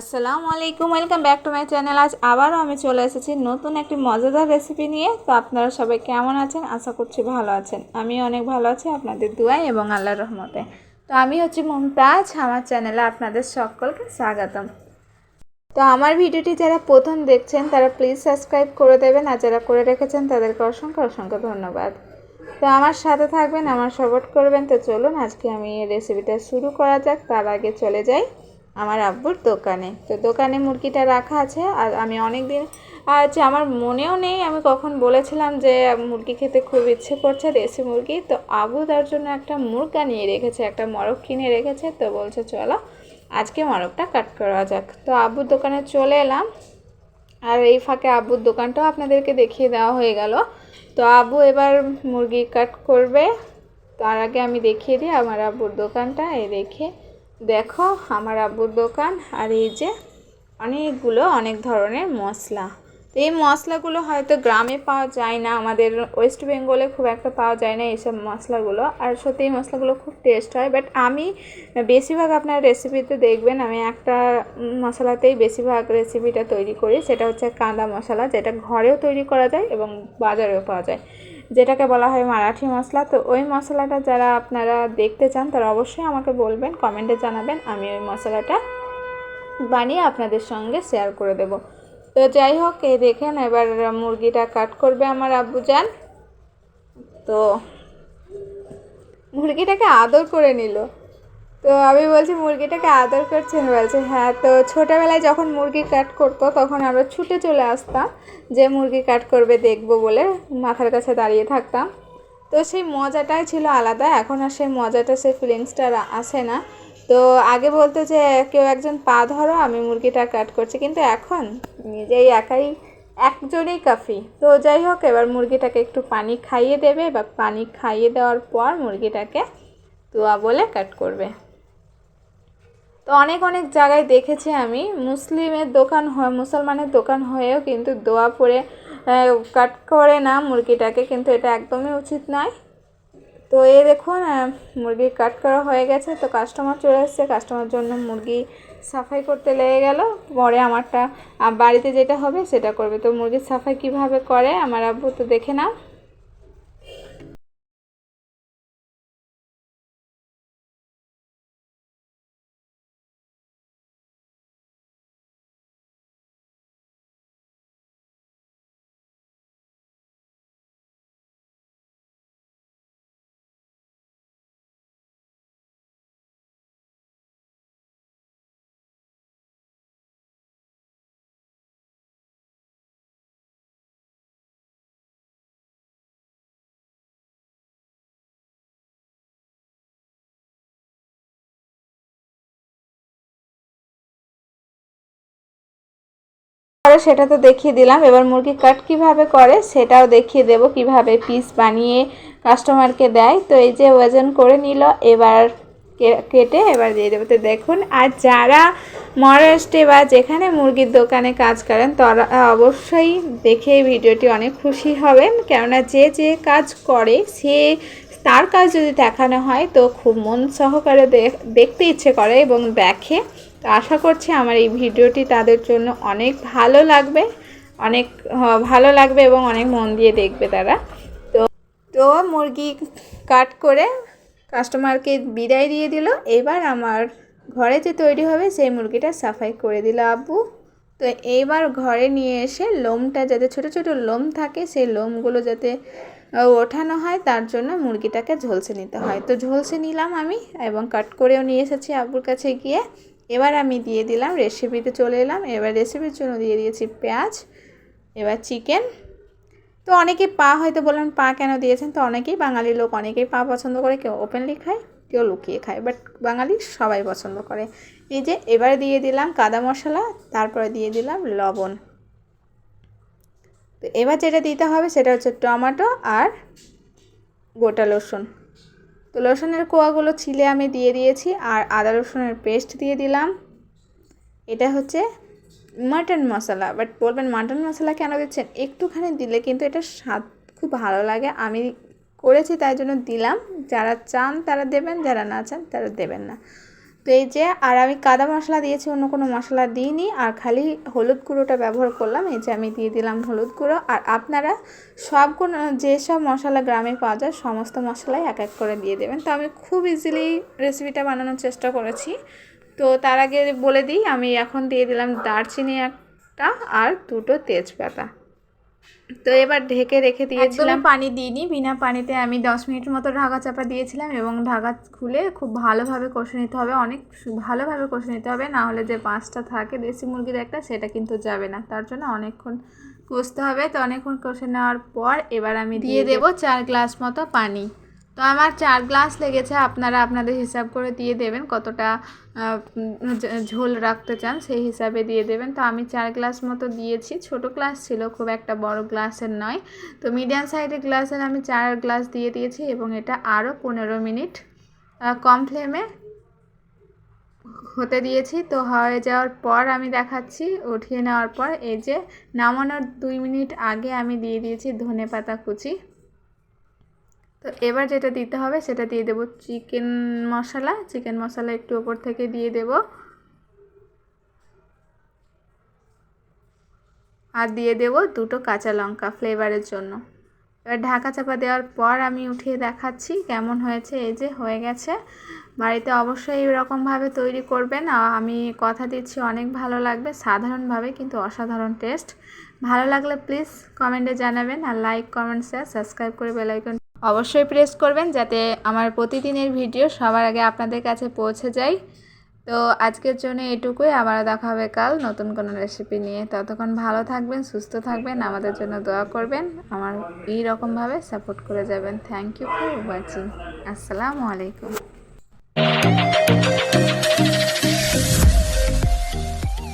আসসালামু আলাইকুম, welcome back to my channel. আজ আবারও আমি চলে এসেছি নতুন একটি মজাদার রেসিপি নিয়ে। তো আপনারা সবাই কেমন আছেন? আশা করছি ভালো আছেন। আমি অনেক ভালো আছি আপনাদের দুয়াই এবং আল্লাহর রহমতে। তো আমি হচ্ছি মমতাজ, আমার চ্যানেলে আপনাদের সকলকে স্বাগতম। তো আমার ভিডিওটি যারা প্রথম দেখছেন, তারা প্লিজ সাবস্ক্রাইব করে দেবেন আর যারা করে রেখেছেন, তাদেরকে অসংখ্য অসংখ্য ধন্যবাদ। তো আমার সাথে থাকবেন, আমার সাপোর্ট করবেন। তো চলুন, আজকে আমি এই রেসিপিটা শুরু করা যাক। তার আগে চলে যাই। আমার আব্বুর দোকানে। তো দোকানে মুরগিটা রাখা আছে আর আমি অনেক দিন আছে আমার মনেও নেই। আমি কখন বলেছিলাম যে মুরগি খেতে খুব ইচ্ছে করছে দেশি মুরগি। তো আবু তার জন্য একটা মুরগা নিয়ে রেখেছে, একটা মরক কিনে রেখেছে। তো বলছে, চলো, আজকে মরকটা কাট করা যাক। তো আব্বুর দোকানে চলে এলাম। আর এই ফাঁকে আব্বুর দোকানটাও আপনাদেরকে দেখিয়ে দেওয়া হয়ে গেল। তো আব্বু এবার মুরগি কাট করবে। তার আগে আমি দেখিয়ে দিই আমার আব্বুর দোকানটা। এই দেখে দেখো আমার আব্বুর দোকান আর এই যে অনেকগুলো অনেক ধরনের মশলা। তো এই মশলাগুলো হয়তো গ্রামে পাওয়া যায় না, আমাদের ওয়েস্ট বেঙ্গলে খুব একটা পাওয়া যায় না এইসব মশলাগুলো। আর সত্যি এই মশলাগুলো খুব টেস্ট হয় বাট আমি বেশিরভাগ আপনার রেসিপিতে দেখবেন, আমি একটা মশলাতেই বেশিরভাগ রেসিপিটা তৈরি করি, সেটা হচ্ছে কাঁদা মশলা, যেটা ঘরেও তৈরি করা যায় এবং বাজারেও পাওয়া যায়। যেটাকে বলা হয় মারাঠি মশলা, তো ওই মশলাটা যারা আপনারা দেখতে চান, তারা অবশ্যই আমাকে বলবেন, কমেন্টে জানাবেন, আমি ওই মশলাটা বানিয়ে আপনাদের সঙ্গে শেয়ার করে দেব। তো যাই হোক, এই দেখেন, এবার মুরগিটা কাট করবে আমার আব্বু যান তো মুরগিটাকে আদর করে নিল। তো আমি বলছি, মুরগিটাকে আদর করছেন? বলছে হ্যাঁ। তো ছোটোবেলায় যখন মুরগি কাট করতো, তখন আমরা ছুটে চলে আসতাম যে মুরগি কাট করবে, দেখব বলে মাথার কাছে দাঁড়িয়ে থাকতাম। তো সেই মজাটাই ছিল আলাদা, এখন আর সেই মজাটা, সেই ফিলিংসটা আসে না। তো আগে বলতো যে, কেউ একজন পা ধরো, আমি মুরগিটা কাট করছি। কিন্তু এখন নিজেই একাই, একজনেই কাফি। তো যাই হোক, এবার মুরগিটাকে একটু পানি খাইয়ে দেবে, বা পানি খাইয়ে দেওয়ার পর মুরগিটাকে তোয়া বলে কাট করবে। তো অনেক অনেক জায়গায় দেখেছি আমি। মুসলিমের দোকান হয়, মুসলমানের দোকান হয়েও কিন্তু দোয়া পরে কাট করে না মুরগিটাকে, কিন্তু এটা একদমই উচিত নয়। তো এ দেখুন মুরগি কাট করা হয়ে গেছে। তো কাস্টমার চলে এসছে। কাস্টমার জন্য মুরগি সাফাই করতে লেগে গেল। পরে আমারটা বাড়িতে যেটা হবে সেটা করবে। তো মুরগির সাফাই কীভাবে করে, আমার আব্বু তো দেখে নাও। করে সেটা তো দেখিয়ে দিলাম। এবার মুরগি কাট কীভাবে করে সেটাও দেখিয়ে দেব কীভাবে পিস বানিয়ে কাস্টমারকে দেয়। তো এই যে ওজন করে নিল, এবার কেটে এবার দিয়ে দেবো। তো দেখুন, আর যারা মহারাষ্ট্রে বা যেখানে মুরগির দোকানে কাজ করেন, তারা অবশ্যই দেখে ভিডিওটি অনেক খুশি হবেন। কেননা যে যে কাজ করে, সে তার কাজ যদি দেখানো হয়, তো খুব মন সহকারে দেখতে ইচ্ছে করে এবং দেখে। তো আশা করছি আমার এই ভিডিওটি তাদের জন্য অনেক ভালো লাগবে, অনেক ভালো লাগবে এবং অনেক মন দিয়ে দেখবে তারা। তো তো মুরগি কাট করে কাস্টমারকে বিদায় দিয়ে দিল। এবার আমার ঘরে যে তৈরি হবে সেই মুরগিটা সাফাই করে দিল আব্বু। তো এইবার ঘরে নিয়ে এসে লোমটা, যাতে ছোট ছোট লোম থাকে, সেই লোমগুলো যাতে ওঠানো হয়, তার জন্য মুরগিটাকে ঝলসে নিতে হয়। তো ঝলসে নিলাম আমি এবং কাট করেও নিয়ে এসেছি আব্বুর কাছে গিয়ে। এবার আমি দিয়ে দিলাম রেসিপিতে চলে এলাম। এবার রেসিপির জন্য দিয়ে দিয়েছি পেঁয়াজ, এবার চিকেন তো অনেকে পা হয়তো বললেন, পা কেন দিয়েছেন? তো অনেকেই বাঙালি লোক, অনেকেই পা পছন্দ করে, কেউ ওপেনলি খায়, কেউ লুকিয়ে খায়। বাট বাঙালি সবাই পছন্দ করে। এই যে এবার দিয়ে দিলাম কাদা মশলা, তারপরে দিয়ে দিলাম লবণ। তো এবার যেটা দিতে হবে সেটা হচ্ছে টমেটো আর গোটা রসুন। তো রসুনের কোয়াগুলো ছিলে আমি দিয়ে দিয়েছি আর আদা রসুনের পেস্ট দিয়ে দিলাম। এটা হচ্ছে মাটন মশলা। বাট বলবেন মাটন মশলা কেন দিচ্ছেন? একটুখানি দিলে কিন্তু এটা স্বাদ খুব ভালো লাগে। আমি করেছি তাই জন্য দিলাম। যারা চান তারা দেবেন, যারা না চান তারা দেবেন না। তো এই যে আর আমি কাদা মশলা দিয়েছি, অন্য কোনো মশলা দিইনি, আর খালি হলুদ গুঁড়োটা ব্যবহার করলাম, এই যে আমি দিয়ে দিলাম হলুদ গুঁড়ো, আর আপনারা সব কোনো যেসব মশলা গ্রামে পাওয়া যায়, সমস্ত মশলাই এক এক করে দিয়ে দেবেন। তো আমি খুব ইজিলি রেসিপিটা বানানোর চেষ্টা করেছি। তো তার আগে বলে দিই, আমি এখন দিয়ে দিলাম দারচিনি একটা, আর দুটো তেজপাতা। তো এবার ঢেকে রেখে দিয়েছিলাম। পানি দিইনি বিনা পানিতে আমি দশ মিনিট মতো ঢাকা চাপা দিয়েছিলাম এবং ঢাকা খুলে খুব ভালোভাবে কষে নিতে হবে অনেক ভালোভাবে কষে নিতে হবে না হলে যে পাঁচটা থাকে দেশি মুরগির একটা সেটা কিন্তু যাবে না। তার জন্য অনেকক্ষণ কষতে হবে। তো অনেকক্ষণ কষে নেওয়ার পর এবার আমি দিয়ে দেবো চার গ্লাস মতো পানি। তো আমার চার গ্লাস লেগেছে, আপনারা আপনাদের হিসাব করে দিয়ে দেবেন কতটা ঝোল রাখতে চান সেই হিসাবে দিয়ে দেবেন। তো আমি চার গ্লাস মতো দিয়েছি, ছোট গ্লাস ছিল, খুব একটা বড় গ্লাসের নয়। তো মিডিয়াম সাইজের গ্লাসের আমি চার গ্লাস দিয়ে দিয়েছি এবং এটা আরও পনেরো মিনিট কম ফ্লেমে হতে দিয়েছি। তো হয়ে যাওয়ার পর আমি দেখাচ্ছি, উঠিয়ে নেওয়ার পর এই যে নামানোর দুই মিনিট আগে আমি দিয়ে দিয়েছি ধনে পাতা কুচি। তো এবার যেটা দিতে হবে সেটা দিয়ে দেবো চিকেন মশলা। চিকেন মশলা একটু ওপর থেকে দিয়ে দেব। আর দিয়ে দেব দুটো কাঁচা লঙ্কা ফ্লেভারের জন্য। এবার ঢাকা চাপা দেওয়ার পর আমি উঠিয়ে দেখাচ্ছি কেমন হয়েছে, এই যে হয়ে গেছে। বাড়িতে অবশ্যই এরকমভাবে তৈরি করবেন। আমি কথা দিচ্ছি অনেক ভালো লাগবে, সাধারণভাবে কিন্তু অসাধারণ টেস্ট। ভালো লাগলে প্লিজ কমেন্টে জানাবেন আর লাইক, কমেন্ট, শেয়ার, সাবস্ক্রাইব করে বেলাইকন অবশ্যই প্রেস করবেন যাতে আমার প্রতিদিনের ভিডিও সবার আগে আপনাদের কাছে পৌঁছে যায়। তো আজকের জন্য এটুকুই আবার দেখা হবে কাল নতুন কোনো রেসিপি নিয়ে। ততক্ষণ ভালো থাকবেন, সুস্থ থাকবেন, আমাদের জন্য দোয়া করবেন, আমার এই রকমভাবে সাপোর্ট করে যাবেন। থ্যাংক ইউ ফর ওয়াচিং আসসালামু আলাইকুম